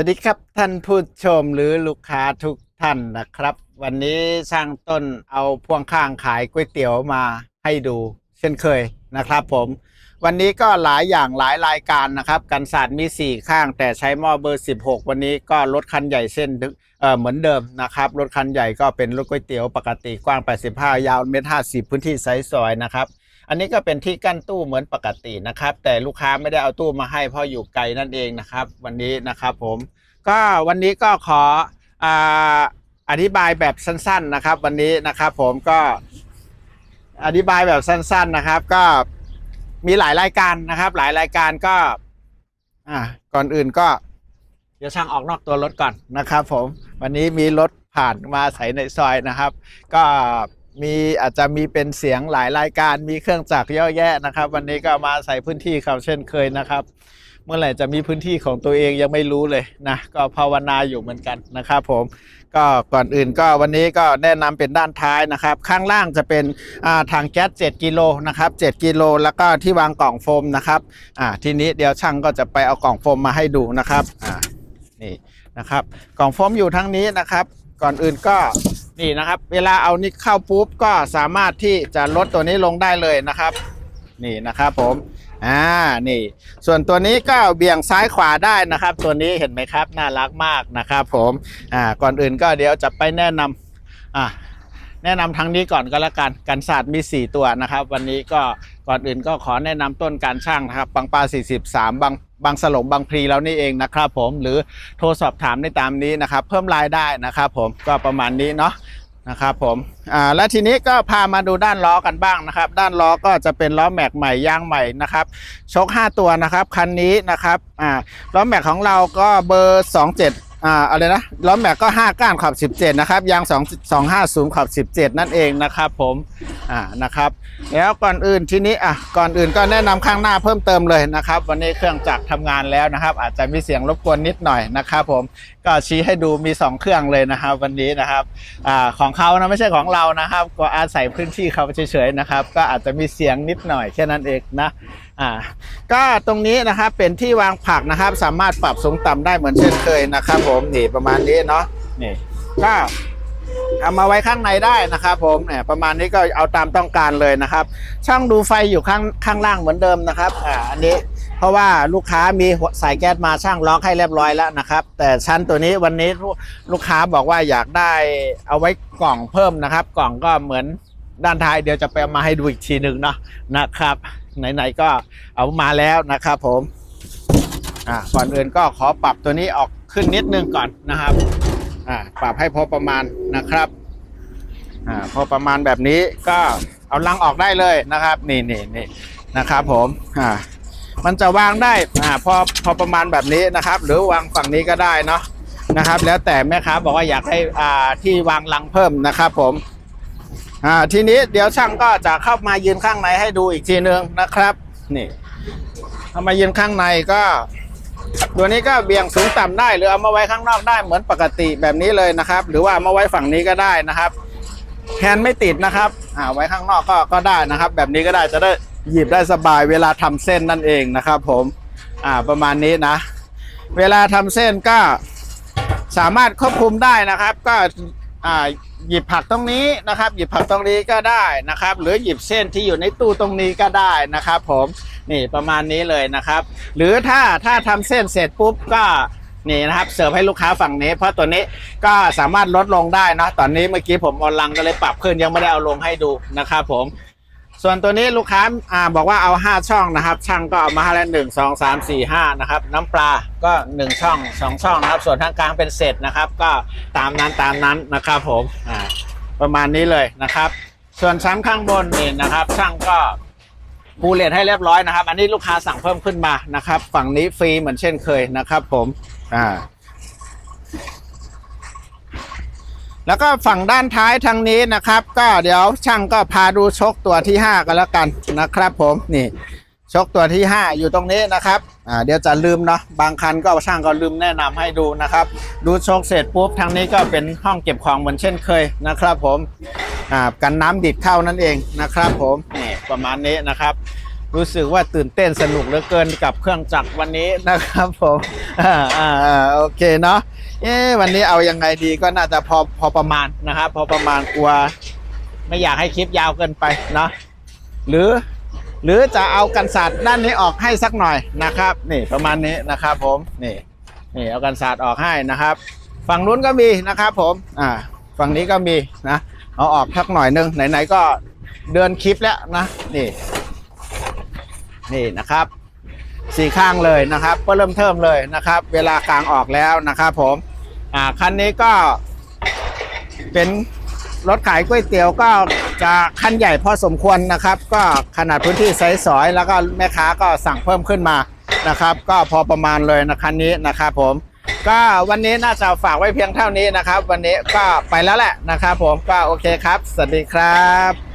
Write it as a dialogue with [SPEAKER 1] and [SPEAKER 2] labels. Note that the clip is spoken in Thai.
[SPEAKER 1] สวัสดีครับท่านผู้ชมหรือลูกค้าทุกท่านนะครับ วันนี้ช่างต้นเอาพ่วงข้างขายก๋วยเตี๋ยวมาให้ดู เช่นเคยนะครับผม วันนี้ก็หลายอย่างหลายรายการนะครับกันศาสตร์มี 4 ข้าง แต่ใช้หม้อเบอร์ 16 วันนี้ก็รถคันใหญ่เส้นเเหมือนเดิมนะครับรถคันใหญ่ก็เป็นรถก๋วยเตี๋ยวปกติกว้าง 85 ยาวเมตร50 พื้นที่ไซส์ซอยนะครับ อันนี้ก็เป็นที่กั้นตู้เหมือนปกตินะครับ แต่ลูกค้าไม่ได้เอาตู้มาให้เพราะอยู่ไกลนั่นเองนะครับ วันนี้นะครับผมก็วันนี้ก็ขออธิบายแบบสั้นๆนะครับ วันนี้นะครับผมก็อธิบายแบบสั้นๆนะครับ ก็มีหลายรายการนะครับ หลายรายการก็อ่าก่อนอื่นก็เดี๋ยวช่างออกนอกตัวรถก่อนนะครับ ผมวันนี้มีรถผ่านมาใส่ในซอยนะครับ ก็ มีอาจจะมีเป็นเสียงหลายรายการมีเครื่องจักรเยอะแยะนะครับ วันนี้ก็มาใส่พื้นที่เขาเช่นเคยนะครับ เมื่อไหร่จะมีพื้นที่ของตัวเองยังไม่รู้เลยนะก็ภาวนาอยู่เหมือนกันนะครับผมก็ก่อนอื่นก็วันนี้ก็แนะนำเป็นด้านท้ายนะครับ ข้างล่างจะเป็นถังแก๊ส7กิโลนะครับ7กิโลแล้วก็ที่วางกล่องโฟมนะครับอ่าทีนี้เดี๋ยวช่างก็จะไปเอากล่องโฟมมาให้ดูนะครับอ่านี่นะครับกล่องโฟมอยู่ทั้งนี้นะครับ ก่อนอื่นก็นี่นะครับ เวลาเอานี่เข้าปุ๊บก็สามารถที่จะลดตัวนี้ลงได้เลยนะครับ นี่นะครับผมอ่านี่ ส่วนตัวนี้ก็เบี่ยงซ้ายขวาได้นะครับ ตัวนี้เห็นไหมครับน่ารักมากนะครับ ผมอ่าก่อนอื่นก็เดี๋ยวจะไปแนะนำอ่าแนะนำทางนี้ก่อนก็แล้วกันกันศาสตร์มี 4 ตัวนะครับ วันนี้ก็ก่อนอื่นก็ขอแนะนำต้นการช่างนะครับบางปลา43 บาง บางสลงบางพลีแล้วนี่เองนะครับผมหรือโทรสอบถามได้ตามนี้นะครับ เพิ่มรายได้นะครับผมก็ประมาณนี้เนาะนะครับผมอ่าและทีนี้ก็พามาดูด้านล้อกันบ้างนะครับ ด้านล้อก็จะเป็นล้อแม็กใหม่ยางใหม่นะครับชก5 ตัวนะครับคันนี้นะครับอ่าล้อแม็กของเราก็เบอร์ 27อ่าอะไรนะล้อแม็กก็ 5 ก้านขอบ 17 นะครับ ยาง 2 250 ขอบ 17 นั่นเองนะครับผม อ่านะครับแล้วก่อนอื่นทีนี้อะก่อนอื่นก็แนะนำข้างหน้าเพิ่มเติมเลยนะครับ วันนี้เครื่องจักรทำงานแล้วนะครับ อาจจะมีเสียงรบกวนนิดหน่อยนะครับ ผมก็ชี้ให้ดูมี 2 เครื่องเลยนะครับ วันนี้นะครับอ่าของเขานะไม่ใช่ของเรานะครับ ก็อาศัยพื้นที่เขาเฉยๆนะครับ ก็อาจจะมีเสียงนิดหน่อยแค่นั้นเองนะอ่าก็ตรงนี้นะครับเป็นที่วางผักนะครับ สามารถปรับสูงต่ำได้เหมือนเช่นเคยนะครับ ผมนี่ประมาณนี้เนาะนี่ก็ เอามาไว้ข้างในได้นะครับผมเนี่ยประมาณนี้ก็เอาตามต้องการเลยนะครับ ช่องดูไฟอยู่ข้างข้างล่างเหมือนเดิมนะครับอ่าอันนี้เพราะว่าลูกค้ามีสายแก๊สมาช่างล็อกให้เรียบร้อยแล้วนะครับ แต่ชั้นตัวนี้วันนี้ลูกค้าบอกว่าอยากได้เอาไว้กล่องเพิ่มนะครับ กล่องก็เหมือนด้านท้ายเดี๋ยวจะไปเอามาให้ดูอีกทีหนึ่งเนาะนะครับ ไหนๆก็เอามาแล้วนะครับผมอ่าก่อนอื่นก็ขอปรับตัวนี้ออกขึ้นนิดนึงก่อนนะครับ อ่าปรับให้พอประมาณนะครับอ่าพอประมาณแบบนี้ก็เอาลังออกได้เลยนะครับ นี่นี่นี่นะครับ ผมอ่ามันจะวางได้อ่าพอพอประมาณแบบนี้นะครับ หรือวางฝั่งนี้ก็ได้เนาะนะครับ แล้วแต่แม่ค้าบอกว่าอยากให้อ่าที่วางลังเพิ่มนะครับ ผมอ่าทีนี้เดี๋ยวช่างก็จะเข้ามายืนข้างในให้ดูอีกทีนึงนะครับ นี่เข้ามายืนข้างในก็ ตัวนี้ก็เบี่ยงสูงต่ำได้หรือเอามาไว้ข้างนอกได้เหมือนปกติแบบนี้เลยนะครับ หรือว่าเอามาไว้ฝั่งนี้ก็ได้นะครับแฮนด์ไม่ติดนะครับอ่าไว้ข้างนอกก็ก็ได้นะครับ แบบนี้ก็ได้จะได้หยิบได้สบายเวลาทำเส้นนั่นเองนะครับผมอ่าประมาณนี้นะ เวลาทำเส้นก็สามารถควบคุมได้นะครับ ก็ อ่าหยิบผักตรงนี้นะครับ หยิบผักตรงนี้ก็ได้นะครับ หรือหยิบเส้นที่อยู่ในตู้ตรงนี้ก็ได้นะครับ ผมนี่ประมาณนี้เลยนะครับ หรือถ้าถ้าทำเส้นเสร็จปุ๊บก็นี่นะครับเสิร์ฟให้ลูกค้าฝั่งนี้ เพราะตัวนี้ก็สามารถลดลงได้นะตอนนี้เมื่อกี้ผมออนลังก็เลยปรับขึ้นยังไม่ได้เอาลงให้ดูนะครับ ผม ส่วนตัวนี้ลูกค้าอ่าบอกว่าเอา 5 ช่องนะครับ ช่างก็เอามาให้แล้วหนึ่งสองสามสี่ห้านะครับ น้ำปลาก็ 1 ช่อง 2 ช่องนะครับ ส่วนทางกลางเป็นเศษนะครับ ก็ตามนั้นตามนั้นนะครับผมอ่าประมาณนี้เลยนะครับ ส่วนชั้นข้างบนนี่นะครับ ช่างก็ปูเลทให้เรียบร้อยนะครับ อันนี้ลูกค้าสั่งเพิ่มขึ้นมานะครับ ฝั่งนี้ฟรีเหมือนเช่นเคยนะครับ ผมอ่า แล้วก็ฝั่งด้านท้ายทางนี้นะครับ ก็เดี๋ยวช่างก็พาดูชกตัวที่ 5 กันแล้วกันนะครับ ผมนี่ชกตัวที่ 5 อยู่ตรงนี้นะครับอ่าเดี๋ยวจะลืมเนาะบางคันก็ช่างก็ลืมแนะนำให้ดูนะครับ ดูชกเสร็จปุ๊บทางนี้ก็เป็นห้องเก็บของเหมือนเช่นเคยนะครับ ผมอ่ากันน้ำดิดเข้านั่นเองนะครับ ผมนี่ประมาณนี้นะครับ รู้สึกว่าตื่นเต้นสนุกเหลือเกินกับเครื่องจักรวันนี้นะครับ ผมอ่าอ่าโอเคเนาะ เอ๊วันนี้เอายังไงดีก็น่าจะพอพอประมาณนะครับ พอประมาณกลัว ไม่อยากให้คลิปยาวเกินไปเนาะหรือ หรือจะเอากันศาสตร์ด้านนี้ออกให้สักหน่อยนะครับ นี่ประมาณนี้นะครับ ผมนี่นี่เอากันศาสตร์ออกให้นะครับ ฝั่งนู้นก็มีนะครับ ผม อ่า ฝั่งนี้ก็มีนะเอาออกสักหน่อยนึงไหนๆก็เดือนคลิปแล้วนะนี่ นี่นะครับสี่ข้างเลยนะครับก็เริ่มเทิมเลยนะครับ เวลากลางออกแล้วนะครับผม อ่าคันนี้ก็เป็นรถขายก๋วยเตี๋ยวก็จะคันใหญ่พอสมควรนะครับ ก็ขนาดพื้นที่ไซส์สอย แล้วก็แม่ค้าก็สั่งเพิ่มขึ้นมานะครับ ก็พอประมาณเลยนะคันนี้นะครับผม ก็วันนี้น่าจะฝากไว้เพียงเท่านี้นะครับ วันนี้ก็ไปแล้วแหละนะครับผมก็โอเคครับ สวัสดีครับ